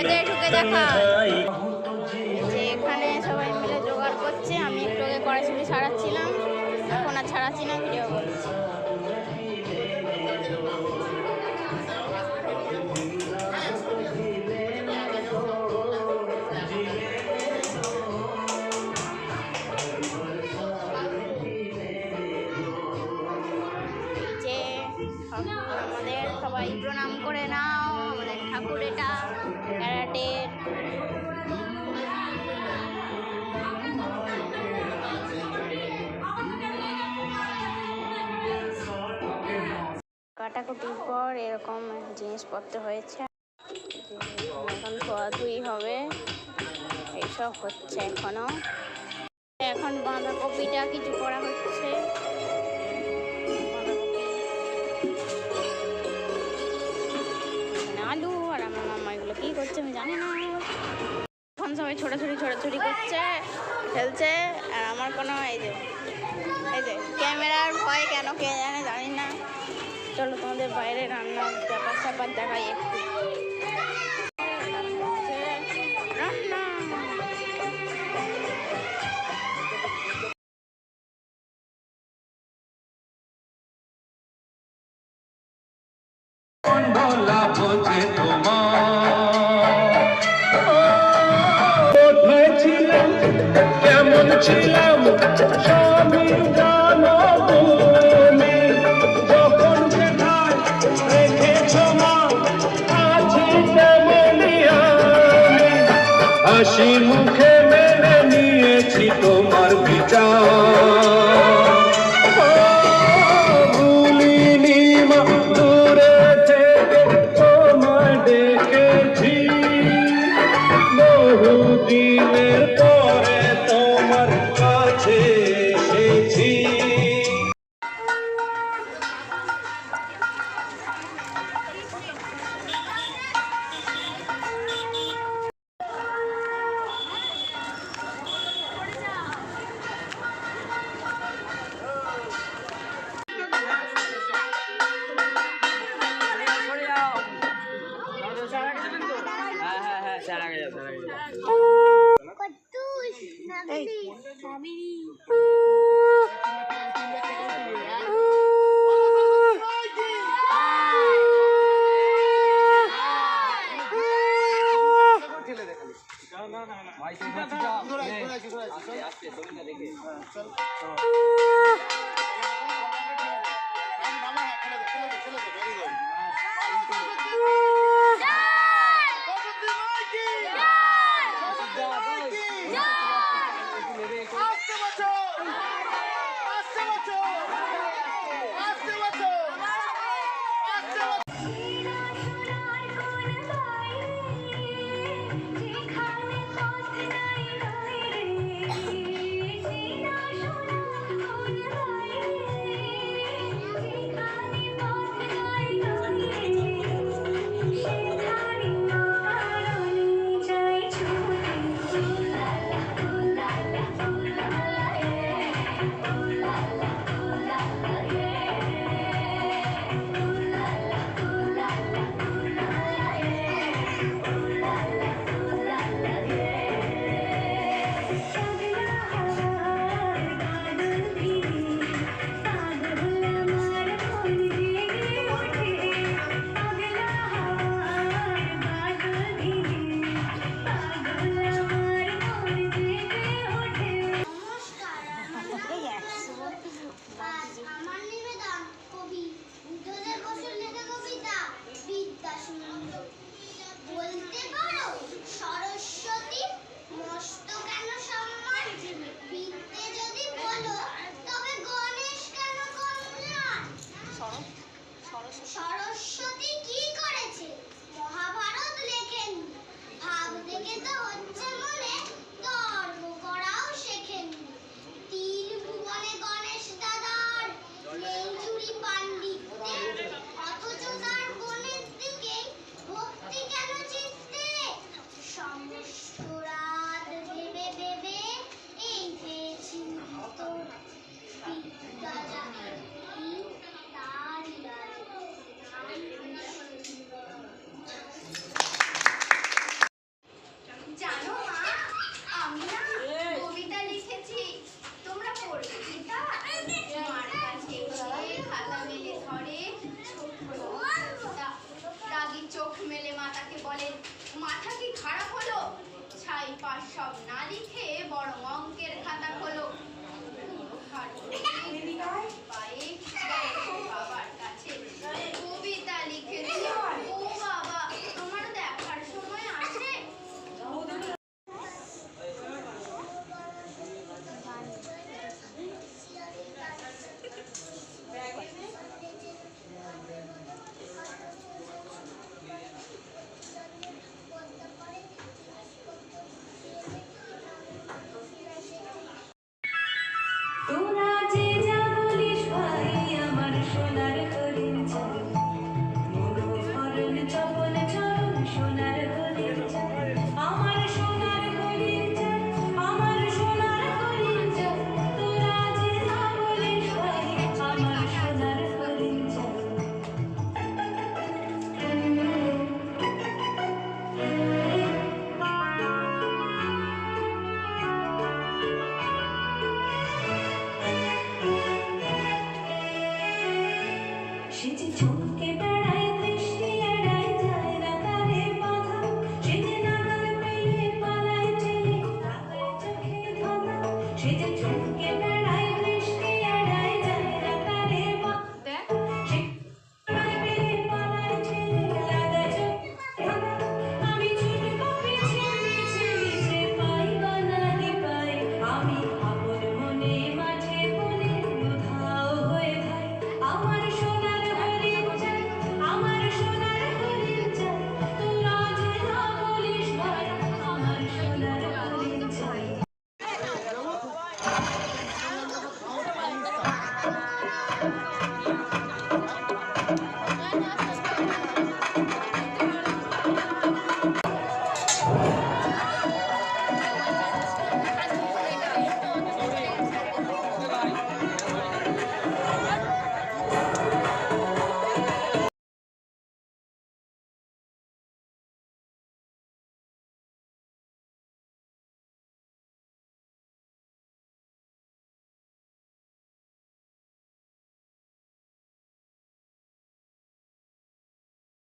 এতে ঢুকে দেখা। যে এখানে সবাই মিলে জোগাড় করছে আমি একটু আগে কড়াইশুটি ছাড়াচ্ছিলাম কাটাকুটির পর এরকম জিনিসপত্র হয়েছে। এখন ধোয়াধুয়ি হবে। এইসব হচ্ছে এখনও। এখন বাঁধাকপিটা কিছু করা হচ্ছে। আলু আর আমার মামা এগুলো কি করছে আমি জানি না। এখন সবাই ছোটাছুটি ছোটাছুটি করছে, খেলছে। আর আমার কোনো এই যে এই যে, ক্যামেরার ভয় কেন কে জানে, জানি না। চলো তোমাদের বাইরে রান্নার ব্যাপার স্যাপার দেখাই একটু। রান্না। কেমন ছিলাম? হাসি মুখে মেনে নিয়েছি তোমার বিচার। ভুলিনি মা দূরে থেকে তোমায় দেখেছি। বহুদিনের পরে আস্তে আস্তে শরীরটা দেখে মাথা কি খারাপ হলো? ছাই পাশ সব না লিখে বড় অঙ্কের খাতা খোলো। বাবার কাছে। চরণ সোনার